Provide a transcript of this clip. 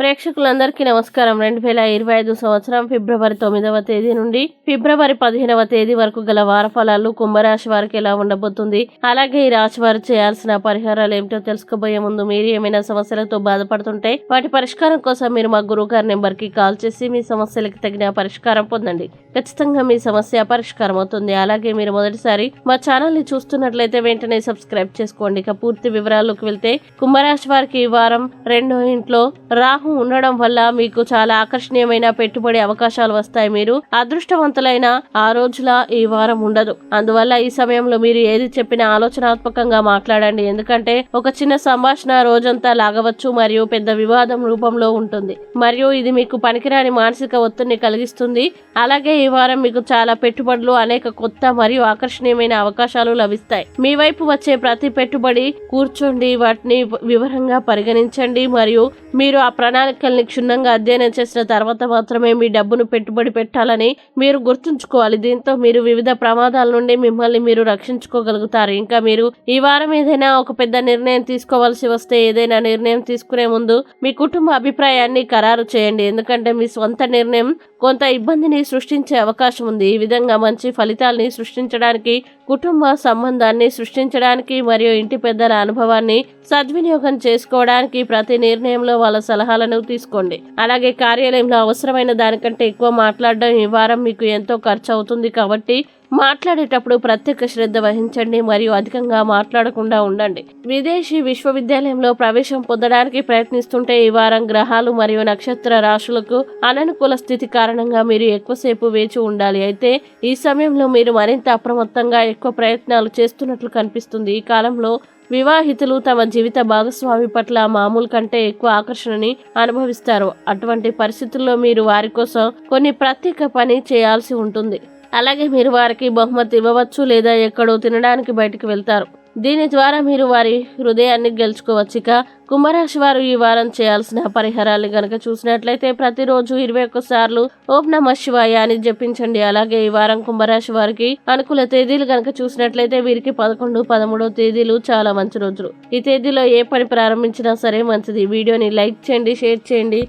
ప్రేక్షకులందరికీ నమస్కారం. రెండు వేల ఇరవై ఐదు సంవత్సరం ఫిబ్రవరి తొమ్మిదవ తేదీ నుండి ఫిబ్రవరి పదిహేనవ తేదీ వరకు గల వార ఫలాలు కుంభరాశి వారికి ఎలా ఉండబోతుంది? అలాగే ఈ రాశి వారు చేయాల్సిన పరిహారాలు ఏమిటో తెలుసుకోబోయే ముందు మీరు ఏమైనా సమస్యలతో బాధపడుతుంటే వాటి పరిష్కారం కోసం మీరు మా గురువు గారి నెంబర్కి కాల్ చేసి మీ సమస్యలకు తగిన పరిష్కారం పొందండి. ఖచ్చితంగా మీ సమస్య పరిష్కారం అవుతుంది. అలాగే మీరు మొదటిసారి మా ఛానల్ని చూస్తున్నట్లయితే వెంటనే సబ్స్క్రైబ్ చేసుకోండి. ఇక పూర్తి వివరాల్లోకి వెళ్తే కుంభరాశి వారికి ఈ వారం రెండో ఇంట్లో రాహు ఉండడం వల్ల మీకు చాలా ఆకర్షణీయమైన పెట్టుబడి అవకాశాలు వస్తాయి మీరు. అదృష్టవంతులైన ఆ రోజుల ఈ వారం ఉండదు. అందువల్ల ఈ సమయంలో మీరు ఏది చెప్పినా ఆలోచనాత్మకంగా మాట్లాడండి. ఎందుకంటే ఒక చిన్న సంభాషణ రోజంతా లాగవచ్చు మరియు పెద్ద వివాదం రూపంలో ఉంటుంది. మరియు ఇది మీకు పనికిరాని మానసిక ఒత్తిడిని కలిగిస్తుంది. అలాగే ఈ వారం మీకు చాలా పెట్టుబడులు అనేక కొత్త మరియు ఆకర్షణీయమైన అవకాశాలు లభిస్తాయి. మీ వైపు వచ్చే ప్రతి పెట్టుబడి కూర్చోండి వాటిని వివరంగా పరిగణించండి మరియు మీరు ఆ ప్రణాళికల్ని క్షుణ్ణంగా అధ్యయనం చేసిన తర్వాత మాత్రమే మీ డబ్బును పెట్టుబడి పెట్టాలని మీరు గుర్తుంచుకోవాలి. దీంతో మీరు వివిధ ప్రమాదాల నుండి మిమ్మల్ని మీరు రక్షించుకోగలుగుతారు. ఇంకా మీరు ఈ వారం ఏదైనా ఒక పెద్ద నిర్ణయం తీసుకోవాల్సి వస్తే ఏదైనా నిర్ణయం తీసుకునే ముందు మీ కుటుంబ అభిప్రాయాన్ని ఖరారు చేయండి. ఎందుకంటే మీ స్వంత నిర్ణయం కొంత ఇబ్బందిని సృష్టించే అవకాశం ఉంది. ఈ విధంగా మంచి ఫలితాల్ని సృష్టించడానికి కుటుంబ సంబంధాన్ని సృష్టించడానికి మరియు ఇంటి పెద్దల అనుభవాన్ని సద్వినియోగం చేసుకోవడానికి ప్రతి నిర్ణయంలో వాళ్ళ సలహాలను తీసుకోండి. అలాగే కార్యాలయంలో అవసరమైన దానికంటే ఎక్కువ మాట్లాడడం ఈ వారం మీకు ఎంతో ఖర్చు అవుతుంది కాబట్టి మాట్లాడేటప్పుడు ప్రత్యేక శ్రద్ధ వహించండి మరియు అధికంగా మాట్లాడకుండా ఉండండి. విదేశీ విశ్వవిద్యాలయంలో ప్రవేశం పొందడానికి ప్రయత్నిస్తుంటే ఈ వారం గ్రహాలు మరియు నక్షత్ర రాశులకు అననుకూల స్థితి కారణంగా మీరు ఎక్కువసేపు వేచి ఉండాలి. అయితే ఈ సమయంలో మీరు మరింత అప్రమత్తంగా ఎక్కువ ప్రయత్నాలు చేస్తున్నట్లు కనిపిస్తుంది. ఈ కాలంలో వివాహితులు తమ జీవిత భాగస్వామి పట్ల మామూలు కంటే ఎక్కువ ఆకర్షణని అనుభవిస్తారు. అటువంటి పరిస్థితుల్లో మీరు వారి కోసం కొన్ని ప్రత్యేక పని చేయాల్సి ఉంటుంది. అలాగే మీరు వారికి బహుమతి ఇవ్వవచ్చు లేదా ఎక్కడో తినడానికి బయటకు వెళ్తారు. దీని ద్వారా మీరు వారి హృదయాన్ని గెలుచుకోవచ్చు ఇక కుంభరాశి వారు ఈ వారం చేయాల్సిన పరిహారాలు గనక చూసినట్లయితే ప్రతిరోజు ఇరవై ఒక్క సార్లు ఓం నమ శివాయ అని జపించండి. అలాగే ఈ వారం కుంభరాశి వారికి అనుకూల తేదీలు గనక చూసినట్లయితే వీరికి పదకొండు పదమూడో తేదీలు చాలా మంచి రోజులు. ఈ తేదీలో ఏ పని ప్రారంభించినా సరే మంచిది. వీడియోని లైక్ చేయండి షేర్ చేయండి.